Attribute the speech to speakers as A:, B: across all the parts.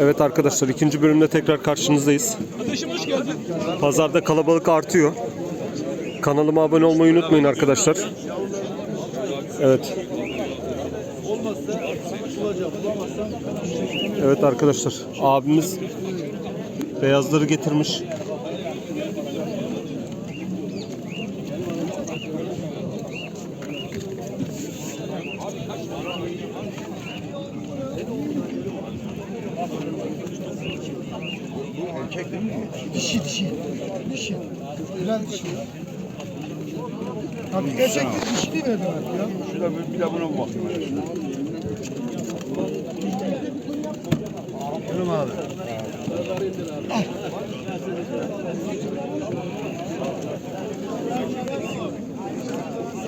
A: Evet arkadaşlar ikinci bölümde tekrar karşınızdayız. Pazarda kalabalık artıyor. Kanalıma abone olmayı unutmayın arkadaşlar. Evet. Evet arkadaşlar abimiz beyazları getirmiş.
B: Dişi dişi. Dişi. Güzel dişi. Abi erkek de dişi değil mi abi ya?
C: Şurada bir, bir de buna. Şunu mu abi?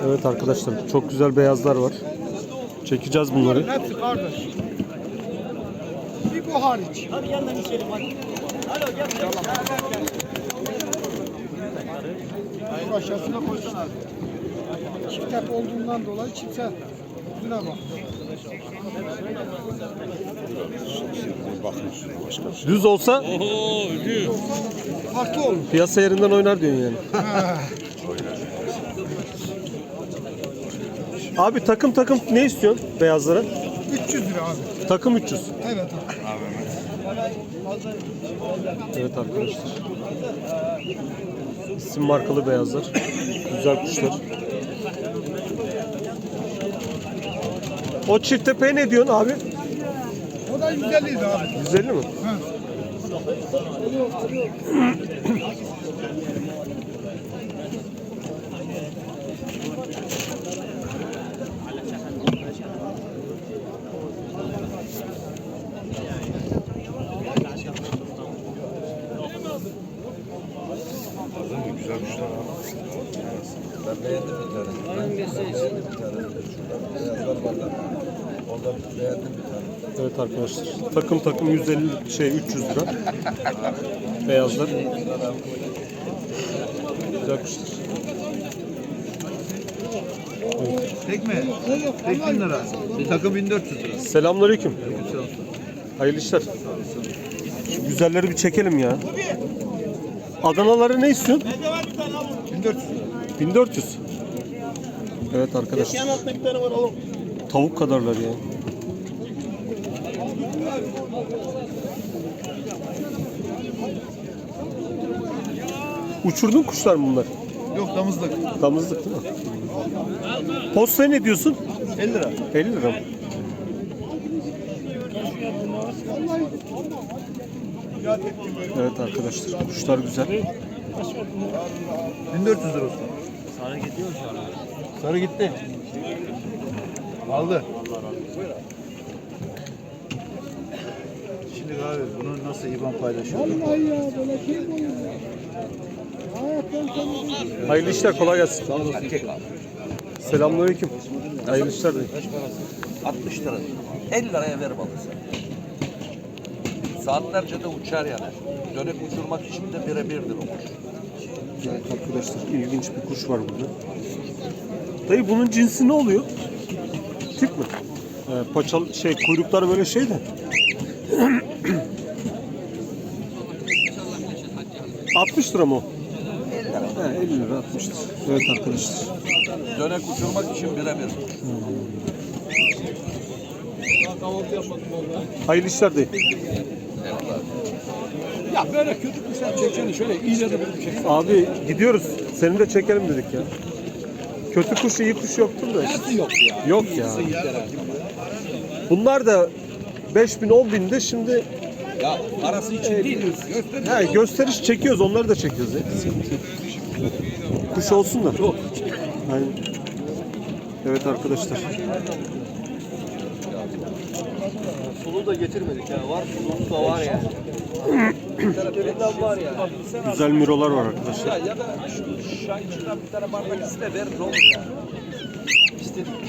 A: Evet arkadaşlar çok güzel beyazlar var. Çekeceğiz bunları.
B: Hepsi kardeş. Bir bu hariç. Hadi aşağısına koysana abi. Çift tep olduğundan dolayı çift tep. Şuna bak.
C: Bakın şuraya başka bir şey.
A: Düz olsa
B: Farklı olur.
A: piyasa yerinden oynar diyorsun yani. Abi takım takım ne istiyorsun beyazlara?
B: 300 lira abi.
A: Takım 300.
B: Evet abi.
A: Evet arkadaşlar. İsim markalı beyazlar. Güzel kuşlar. O çift tepeye ne diyorsun abi?
B: O da 150 lira abi.
A: 150 mi?
B: Ha.
C: Güzel kuşlar abi.
D: Ben beğendim bir tane. Hangisi için? Bir tane. Şurada beyazlar var da. Ondan beğendim bir tane.
A: Evet arkadaşlar. Takım takım 150 şey 300 lira. Beyazlar. Güzel kuşlar.
C: Tek mi? Tek 1000 lira. Bir takım 1400 lira.
A: Selamünaleyküm. Hayırlı işler. Şu güzelleri bir çekelim ya. Adanaları ne istiyorsun?
B: 1400
A: 1400. Evet arkadaşlar. Tavuk kadarlar ya. Uçurdun kuşlar mı bunlar?
C: Yok damızlık.
A: Damızlık değil mi? Postaya ne diyorsun?
C: 50 lira.
A: 50 lira mı? Evet arkadaşlar kuşlar güzel.
C: 1400 lira olsun. Sarı gidiyor şu an. Sarı gitti. Aldı. Şimdi abi bunu nasıl IBAN paylaşıyor?
B: Vallahi ya böyle şey mi olur.
A: Hayırlı işler kolay gelsin. Selamünaleyküm. Hayırlı işler deyin.
D: 60 lira. 50 liraya ver balığı. Saatlerce de uçar yani. Dönek uçurmak için de birebirdir o kuş.
A: Evet arkadaşlar ilginç bir kuş var burada. Dayı bunun cinsi ne oluyor? Tip mi? Ee, paçalı şey kuyrukları böyle şey de. 60 lira mı o?
D: 50 lira.
A: He, 50 lira 60 lira. Evet arkadaşlar.
D: Dönek uçurmak için birebir.
A: Hayırlı işler dayı.
E: Ya böyle kötü kuşlar çekeni şöyle iyice de bir çek.
A: Abi gidiyoruz. Seni de çekelim dedik ya. Kötü kuş iyi kuş yoktur da. işte.
E: Nasıl yok ya?
A: Yok ya. Bunlar da 5000 10 binde şimdi
E: Ya parası için değil. Göster.
A: he, gösteriş çekiyoruz onları da çekiyoruz ya. Kuş olsun da. Aynen. Evet arkadaşlar.
D: Sulu da getirmedik ya. Var sulu da var yani.
A: Güzel mirolar var arkadaşlar.
D: Ya, ya da şu şahin şuradan bir tane bardak iste ver ne olur ya.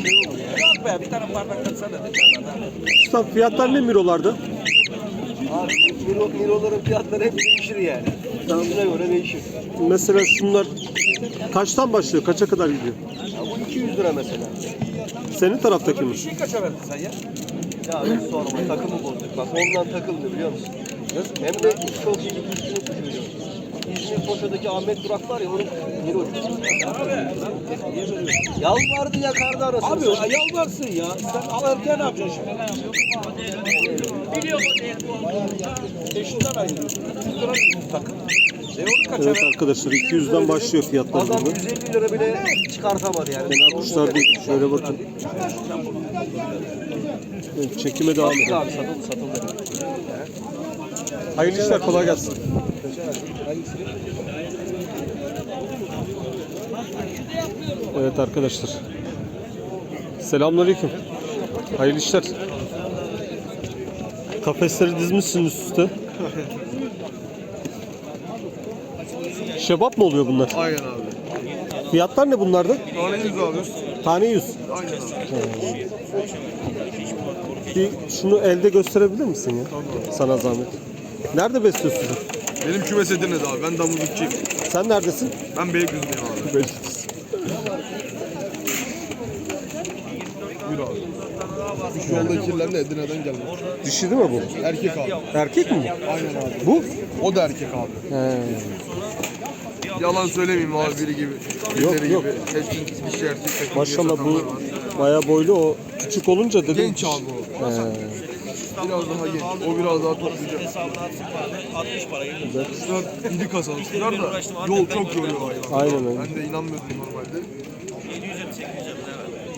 D: Şey olur ya. Yok be bir tane bardak katsana de canına.
A: Usta fiyatlar ne mirolarda?
D: Abi miro, miroların fiyatları hep değişir yani. Tanrına göre değişir.
A: Mesela şunlar kaçtan başlıyor? Kaça kadar gidiyor?
D: Ya bu 200 lira mesela.
A: Senin taraftaki mi?
D: Bir şey kaça verdin sen ya? Ya hiç sorma takımı bozduk.
F: Bak ondan takıldı biliyor musun? Hem de çok iyi bir üstünü tutuyor. İzmir Foça'daki Ahmet Durak var ya onun yeri ucu. Yalvardı yakardı anasını.
D: Abi ya yalvarsın ya. Sen alırken ne yapacaksın şimdi? Eşinden. 300 lira bir takım. E onu kaça
A: Evet arkadaşlar 200'den başlıyor fiyatlar
F: Adam
A: burada.
F: 150 lira bile çıkartamadı yani.
A: Fena kuşlar değil. Şöyle bakın. Evet, çekime devam edelim.
F: Satıldı.
A: Hayırlı işler kolay gelsin. Evet arkadaşlar. Selamünaleyküm. Hayırlı işler. Kafesleri dizmişsin üst üste. Şebap mı oluyor bunlar?
C: Aynen abi.
A: Fiyatlar ne bunlarda?
C: Tane 100 alıyoruz.
A: Tane 100.
C: Aynen abi.
A: Bir şunu elde gösterebilir misin ya? Sana zahmet. Nerede besliyorsun?
C: Benim kümes Edirne'de abi. Ben damızlıkçıyım.
A: Sen neredesin?
C: Ben Beylikdüzü'ndeyim abi. Yürü abi. Şu anda kirlerle Edirne'den geldi.
A: Dişi değil mi bu?
C: Erkek abi.
A: Erkek mi?
C: Aynen abi.
A: Bu?
C: O da erkek abi.
A: He.
C: Yalan söylemeyeyim abi biri gibi.
A: Yok,
C: Birileri
A: yok.
C: gibi. Hepsinin dişi erkek. takım
A: Maşallah
C: satanlar
A: bu
C: var.
A: bayağı boylu o küçük olunca dedim.
C: Genç abi o.
A: He.
C: Biraz daha genç. O biraz daha toplayacak. Kuşlar iri kasalı kuşlar da yol çok yoruyor hayvan.
A: Aynen öyle.
C: Ben de inanmıyordum normalde.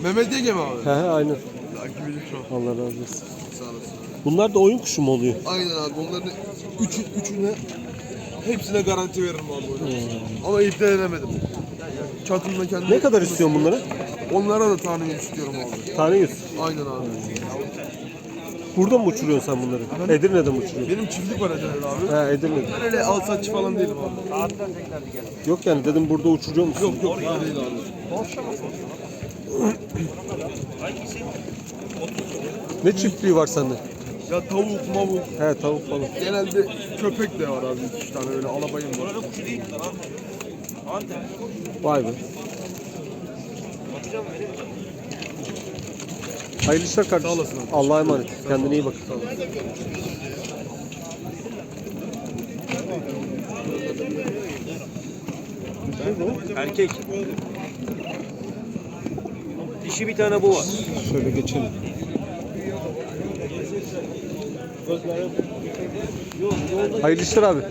C: Mehmet Yege mi abi?
A: He he aynen.
C: Takip ediyorum.
A: Allah razı olsun.
C: Sağ olasın.
A: Bunlar da oyun kuşu mu oluyor?
C: Aynen abi onların üçü, üçüne hepsine garanti veririm abi oyunu. Ama iptal edemedim. Çatımda kendi...
A: Ne kadar istiyorsun bunları?
C: Onlara da tane istiyorum abi.
A: Tane 100.
C: Aynen abi.
A: Burada mı uçuruyorsun sen bunları? Edirne'de mi uçuruyorsun?
C: Benim çiftlik var Edirne'de abi.
A: He Edirne'de.
C: Ben öyle alsatçı falan değilim abi.
A: Yok yani dedim burada uçuruyor musun?
C: Yok yok öyle değil abi.
A: Ne çiftliği var sende?
C: Ya tavuk mavuk.
A: He tavuk falan.
C: Genelde köpek de var abi. iki tane öyle alabayım var.
A: Vay be. Hayırlı işler kardeşim.
C: Sağ olasın abi.
A: Allah'a emanet. Kendine iyi bak.
F: Erkek. Dişi bir tane bu var.
A: Şöyle geçelim. Hayırlı işler abi.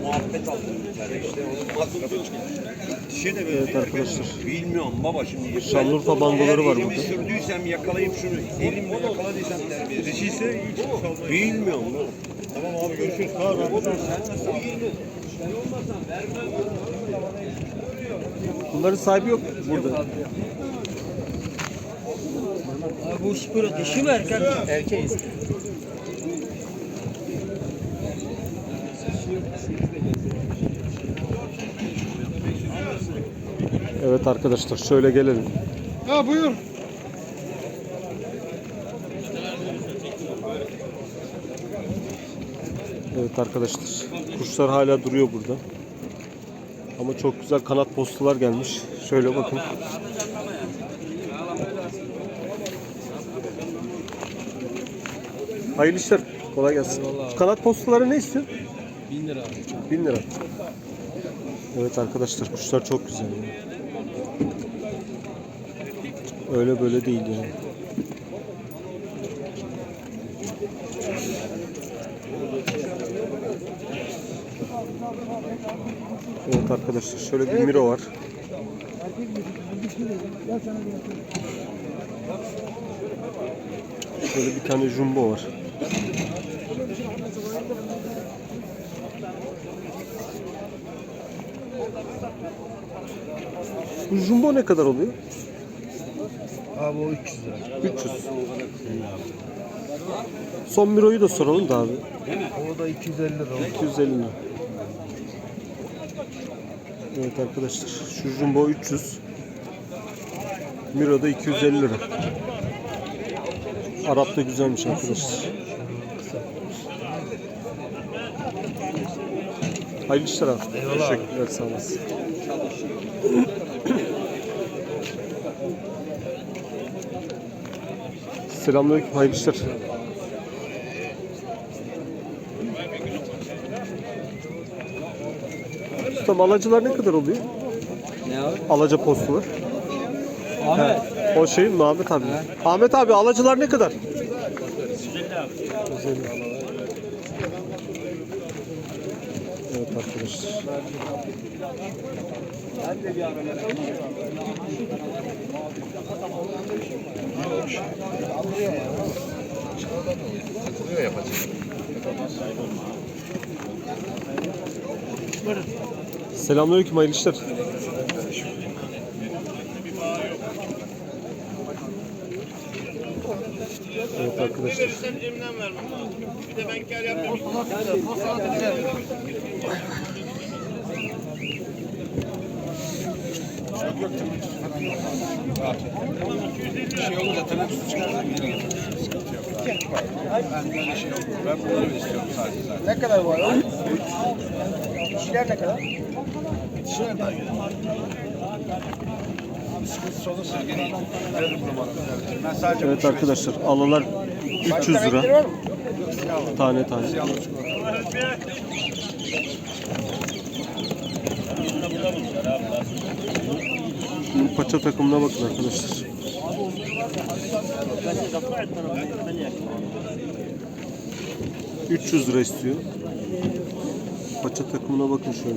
A: Evet arkadaşlar.
G: Bilmiyorum baba şimdi.
A: Şanlıurfa bangoları var burada.
G: sürdüysem yakalayayım şunu. Elimle yakaladıysam terbiyesiz. Dişiyse hiç Bilmiyorum. Tamam abi görüşürüz. Sağ ol.
A: Bunların sahibi yok burada.
F: Bu spora dişi mi erkek? Erkeğiz.
A: Evet arkadaşlar şöyle gelelim.
B: Ha buyur.
A: Evet arkadaşlar. Kuşlar hala duruyor burada. Ama çok güzel kanat postalar gelmiş. Şöyle bakın. Hayırlı işler. Kolay gelsin. Kanat postaları ne istiyor? 1000 lira. 1000 lira. Evet arkadaşlar kuşlar çok güzel. ya. Öyle böyle değil yani. Evet arkadaşlar şöyle bir miro var. Şöyle bir tane jumbo var. Bu jumbo ne kadar oluyor?
C: Abi o 300 lira.
A: 300. Son miroyu da soralım da abi.
C: O da 250 lira.
A: 250 lira. Evet arkadaşlar şu jumbo 300. Miro da 250 lira. Arap da güzelmiş arkadaşlar. Hayırlı işler abi. Teşekkürler sağ olasın. Selamünaleyküm, hayırlı işler. Ustam alacılar ne kadar oluyor?
D: Ne abi?
A: Alaca postu var.
D: Ahmet.
A: O şeyin mi Ahmet abi? Ahmet abi alacılar ne kadar? Arkadaşlar. Selamünaleyküm hayırlı işler. Evet arkadaşlar.
E: Şey olunca çıkarsa yine Ben böyle şey yok. Ben bunları istiyorum sadece zaten.
B: Ne kadar var? Kişiler ne kadar?
E: Dişler de aynı. Abi sıkıntısı olursa gene veririm numaramı. Ben sadece
A: Evet arkadaşlar alalar 300 lira. Tane tane. Bunun paça takımına bakın arkadaşlar. ...300 lira istiyor. Paça takımına bakın şöyle.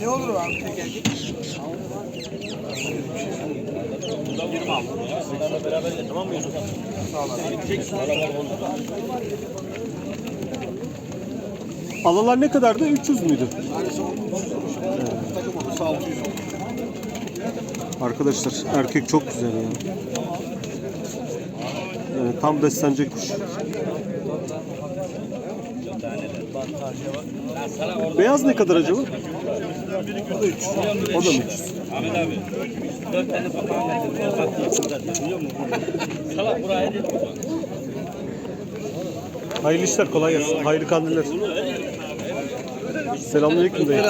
B: Ne olur abi?
A: Alalar ne kadardı? 300 müydü?
E: takım olursa 600 olur.
A: Arkadaşlar erkek çok güzel ya. Yani tam beslenecek kuş. Beyaz ne kadar acaba? O da 300. O da mı 300?
H: Ahmet abi. Dört tane papağan getirdim. O sattı zaten biliyor musun? Salak buraya dedi.
A: Hayırlı işler kolay gelsin. Hayırlı kandiller. Selamünaleyküm dayı.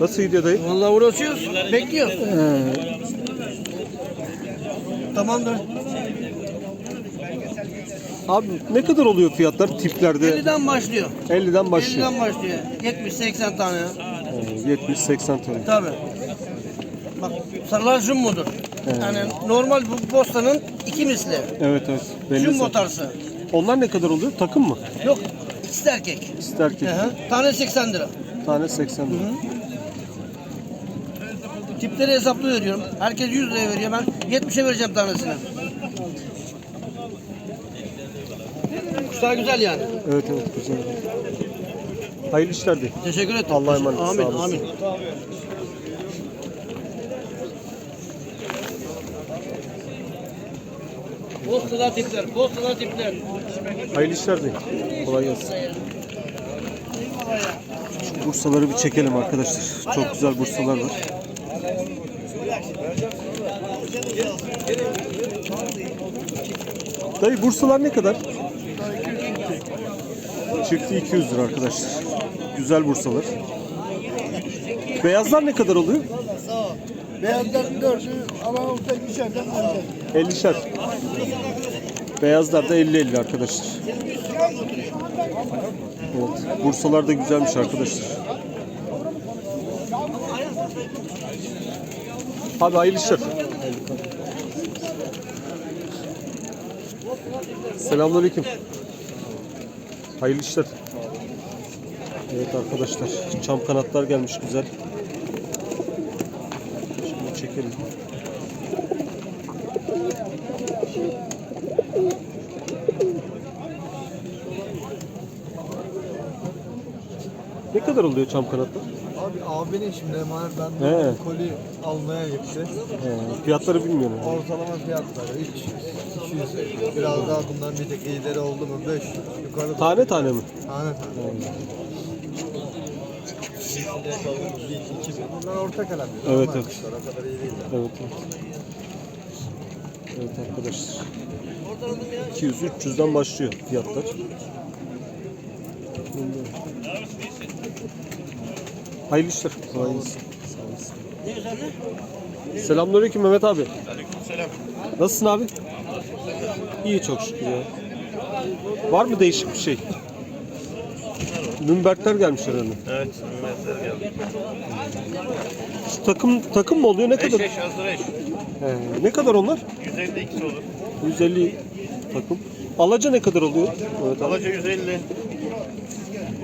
A: Nasıl gidiyor dayı?
B: Vallahi uğraşıyoruz. Bekliyoruz. Tamamdır.
A: Abi ne kadar oluyor fiyatlar tiplerde?
B: 50'den başlıyor.
A: 50'den başlıyor.
B: 50'den başlıyor. 70-80 tane.
A: Ee, 70-80 tane.
B: Tabii. Bak sarılar jumbodur. Yani normal bu bostanın iki misli.
A: Evet evet. Belli
B: Jumbo
A: zaten.
B: tarzı.
A: Onlar ne kadar oluyor? Takım mı?
B: Yok. De erkek.
A: İster erkek.
B: Hı hı. Tane 80 lira.
A: Tane 80 lira.
B: Tipleri hesaplı veriyorum. Herkes 100 liraya veriyor. Ben 70'e vereceğim tanesini. Kuşlar güzel yani.
A: Evet evet güzel. Hayırlı işler dayı.
B: Teşekkür ederim.
A: Allah'a emanet.
B: Amin. Amin. Postalar tipler, postalar tipler.
A: Hayırlı işler dayı. Kolay gelsin. Bursaları bir çekelim arkadaşlar. Çok güzel bursalar var. Dayı bursalar ne kadar? Çifti 200 lira arkadaşlar. Güzel bursalar. Beyazlar ne kadar oluyor?
B: Beyazların dördü olsa içeriden alacağız.
A: 50'şer. Beyazlar da 50-50 arkadaşlar. Evet. Bursalar da güzelmiş arkadaşlar. Abi hayırlı işler. Selamünaleyküm. Hayırlı işler. Evet arkadaşlar. Çam kanatlar gelmiş güzel. Çekelim. Ne kadar oluyor çam kanatlar?
C: Abi abinin şimdi emanet ben
A: He.
C: de koli almaya gitti.
A: He, fiyatları bilmiyorum. yani.
C: Ortalama fiyatları 300, 200. Biraz daha bundan bir tek iyileri oldu mu 500. Yukarı
A: Tane tane mi?
C: tane tane. Bunlar orta kalem.
A: Evet, evet.
C: kuşlar, O kadar iyi değil.
A: Evet, evet. Evet arkadaşlar. 200-300'den başlıyor fiyatlar. Hayırlı işler. Kolay gelsin. Selamünaleyküm Mehmet abi. Nasılsın abi? İyi çok şükür ya. Var mı değişik bir şey? Nürnbergler gelmiş herhalde.
G: Evet, Mehmetler geldi.
A: Şu takım takım mı oluyor? Ne
G: Eş
A: kadar?
G: eş hazır eş.
A: He, ne kadar onlar?
G: 150 ikisi olur.
A: 150 takım. Alaca ne kadar oluyor? Evet, abi.
G: Alaca 150.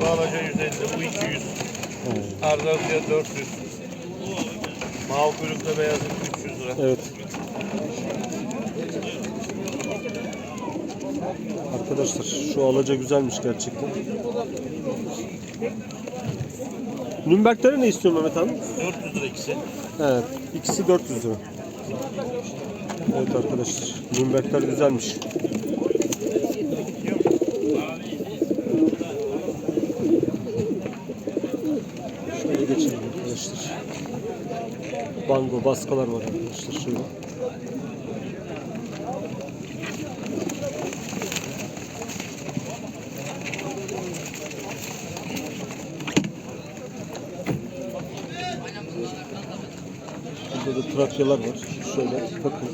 G: Bu alaca 150. Bu 200. Ardazya 400. Mavi kuyrukla beyazı 300 lira.
A: Evet. Arkadaşlar şu alaca güzelmiş gerçekten. Nürnberglere ne istiyorsun Mehmet abi?
G: 400 lira ikisi.
A: Evet. ikisi 400 lira. Evet arkadaşlar. Nürnbergler güzelmiş. Şöyle geçelim arkadaşlar. Bango baskalar var arkadaşlar şöyle. Trakyalar var. Şöyle bakın.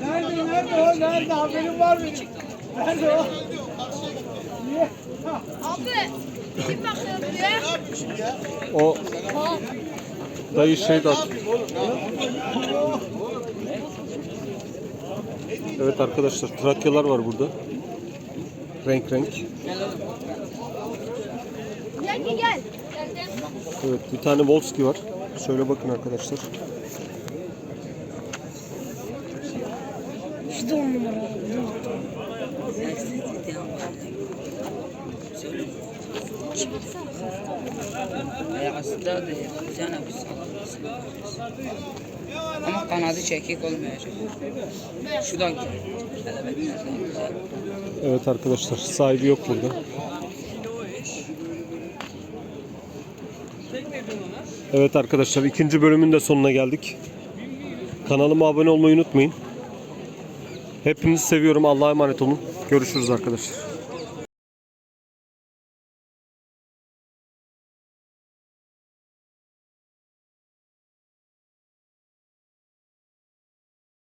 B: Nerede nerede o nerede haberin var benim. Nerede o?
I: Abi, kim bakıyor diye?
A: O dayı şey de Evet arkadaşlar trakyalar var burada. Renk renk.
I: Gel gel gel.
A: Evet bir tane Volski var. Şöyle bakın arkadaşlar.
J: Ayakta da güzel. Ama kanadı çekik olmayacak. Şu da güzel.
A: Evet arkadaşlar sahibi yok burada. Evet arkadaşlar ikinci bölümün de sonuna geldik. Kanalıma abone olmayı unutmayın. Hepinizi seviyorum. Allah'a emanet olun. Görüşürüz arkadaşlar.